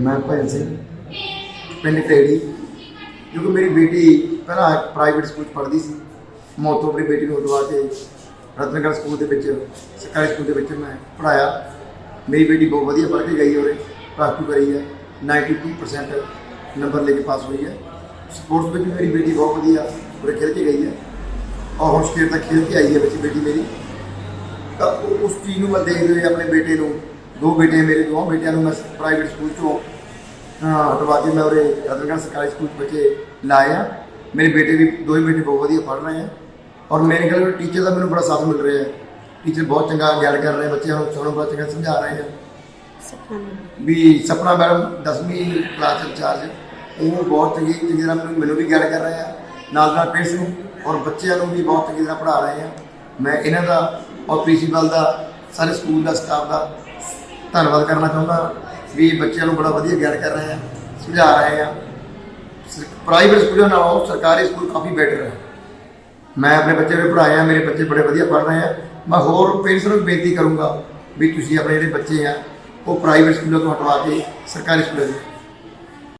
ਮੈਂ ਭਜਨ ਸਿੰਘ ਪਿੰਡ ਟੇੜੀ ਕਿਉਂਕਿ ਮੇਰੀ ਬੇਟੀ ਪਹਿਲਾਂ ਪ੍ਰਾਈਵੇਟ ਸਕੂਲ 'ਚ ਪੜ੍ਹਦੀ ਸੀ। ਮੈਂ ਉੱਥੋਂ ਆਪਣੀ ਬੇਟੀ ਨੂੰ ਉਠਵਾ ਕੇ ਰਤਨਗੜ੍ਹ ਸਕੂਲ ਦੇ ਵਿੱਚ, ਸਰਕਾਰੀ ਸਕੂਲ ਦੇ ਵਿੱਚ ਮੈਂ ਪੜਾਇਆ ਮੇਰੀ ਬੇਟੀ ਬਹੁਤ ਵਧੀਆ ਪੜ੍ਹ ਕੇ ਗਈ ਔਰ ਪਲੱਸ ਟੂ ਕਰੀ ਹੈ। 92% ਨੰਬਰ ਲੈ ਕੇ ਪਾਸ ਹੋਈ ਹੈ। ਸਪੋਰਟਸ ਵਿੱਚ ਮੇਰੀ ਬੇਟੀ ਬਹੁਤ ਵਧੀਆ ਉਰੇ ਖੇਡ ਕੇ ਗਈ ਹੈ। ਔਰ ਹੁਣ ਸਟੇਟ ਤੱਕ ਖੇਡ ਕੇ ਆਈ ਹੈ ਬੱਚੀ ਬੇਟੀ ਮੇਰੀ। ਤਾਂ ਉਸ ਚੀਜ਼ ਨੂੰ ਮੈਂ ਦੇਖਦੇ ਹੋਏ ਆਪਣੇ ਬੇਟੇ ਨੂੰ ਦੋ ਬੇਟੇ ਮੇਰੇ ਦੋਵਾਂ ਬੇਟਿਆਂ ਨੂੰ ਮੈਂ ਪ੍ਰਾਈਵੇਟ ਸਕੂਲ ਚੋਂ ਹਾਂ ਹਟਵਾ ਕੇ ਮੈਂ ਉਰੇ ਰਤਨਗੜ੍ਹ ਸਰਕਾਰੀ ਸਕੂਲ ਬੱਚੇ ਲਾਏ ਆ। ਮੇਰੇ ਬੇਟੇ ਵੀ ਦੋਵੇਂ ਬੇਟੇ ਬਹੁਤ ਵਧੀਆ ਪੜ੍ਹ ਰਹੇ ਆ। ਔਰ ਮੇਰੇ ਖਿਆਲ ਟੀਚਰ ਦਾ ਮੈਨੂੰ ਬੜਾ ਸਾਥ ਮਿਲ ਰਿਹਾ ਹੈ ਟੀਚਰ ਬਹੁਤ ਚੰਗਾ ਗਾਈਡ ਕਰ ਰਹੇ ਬੱਚਿਆਂ ਨੂੰ ਸਾਨੂੰ ਬਹੁਤ ਚੰਗਾ ਸਮਝਾ ਰਹੇ ਆ। ਵੀ ਸਪਨਾ ਮੈਡਮ 10ਵੀਂ ਕਲਾਸ ਇੰਚਾਰਜ ਉਹ ਬਹੁਤ ਚੰਗੀ ਚੰਗੀ ਤਰ੍ਹਾਂ ਮੈਨੂੰ ਮੈਨੂੰ ਵੀ ਗਾਈਡ ਕਰ ਰਹੇ ਆ। ਨਾਲ ਨਾਲ ਪੇਰੈਂਟਸ ਨੂੰ ਔਰ ਬੱਚਿਆਂ ਨੂੰ ਵੀ ਬਹੁਤ ਚੰਗੀ ਤਰ੍ਹਾਂ ਪੜ੍ਹਾ ਰਹੇ ਆ। ਮੈਂ ਇਹਨਾਂ ਦਾ ਔਰ ਪ੍ਰਿੰਸੀਪਲ ਦਾ ਸਾਰੇ ਸਕੂਲ ਦਾ ਸਟਾਫ ਦਾ ਧੰਨਵਾਦ ਕਰਨਾ ਚਾਹੁੰਦਾ ਵੀ ਬੱਚਿਆਂ ਨੂੰ ਬੜਾ ਵਧੀਆ ਗਿਆਨ ਕਰ ਰਹੇ ਆ, ਸਮਝਾ ਰਹੇ ਆ। ਪ੍ਰਾਈਵੇਟ ਸਕੂਲਾਂ ਨਾਲੋਂ ਸਰਕਾਰੀ ਸਕੂਲ ਕਾਫੀ ਬੈਟਰ ਹੈ ਮੈਂ ਆਪਣੇ ਬੱਚੇ ਨੂੰ ਪੜ੍ਹਾਇਆ, ਮੇਰੇ ਬੱਚੇ ਬੜੇ ਵਧੀਆ ਪੜ੍ਹ ਰਹੇ ਆ। ਮੈਂ ਹੋਰ ਪੇਰੈਂਟਸ ਨੂੰ ਵੀ ਬੇਨਤੀ ਕਰੂੰਗਾ ਵੀ ਤੁਸੀਂ ਆਪਣੇ ਜਿਹੜੇ ਬੱਚੇ ਆ, ਉਹ ਪ੍ਰਾਈਵੇਟ ਸਕੂਲਾਂ ਤੋਂ ਹਟਵਾ ਕੇ ਸਰਕਾਰੀ ਸਕੂਲਾਂ 'ਚ